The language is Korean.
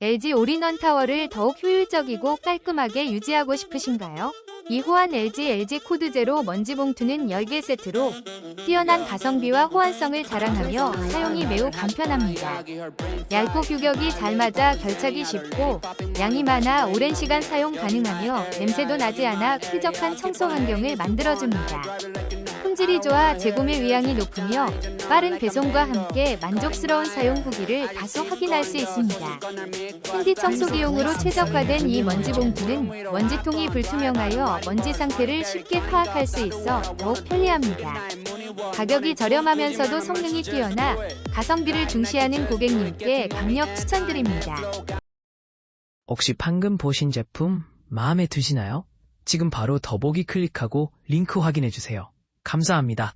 LG 올인원 타워를 더욱 효율적이고 깔끔하게 유지하고 싶으신가요? 이 호환 LG LG 코드 제로 먼지 봉투는 10개 세트로 뛰어난 가성비와 호환성을 자랑하며 사용이 매우 간편합니다. 얇고 규격이 잘 맞아 결착이 쉽고 양이 많아 오랜 시간 사용 가능하며 냄새도 나지 않아 쾌적한 청소 환경을 만들어줍니다. 품질이 좋아 재구매 의향이 높으며 빠른 배송과 함께 만족스러운 사용 후기를 다수 확인할 수 있습니다. 핸디 청소기용으로 최적화된 이 먼지 봉투는 먼지통이 불투명하여 먼지 상태를 쉽게 파악할 수 있어 더욱 편리합니다. 가격이 저렴하면서도 성능이 뛰어나 가성비를 중시하는 고객님께 강력 추천드립니다. 혹시 방금 보신 제품 마음에 드시나요? 지금 바로 더보기 클릭하고 링크 확인해 주세요. 감사합니다.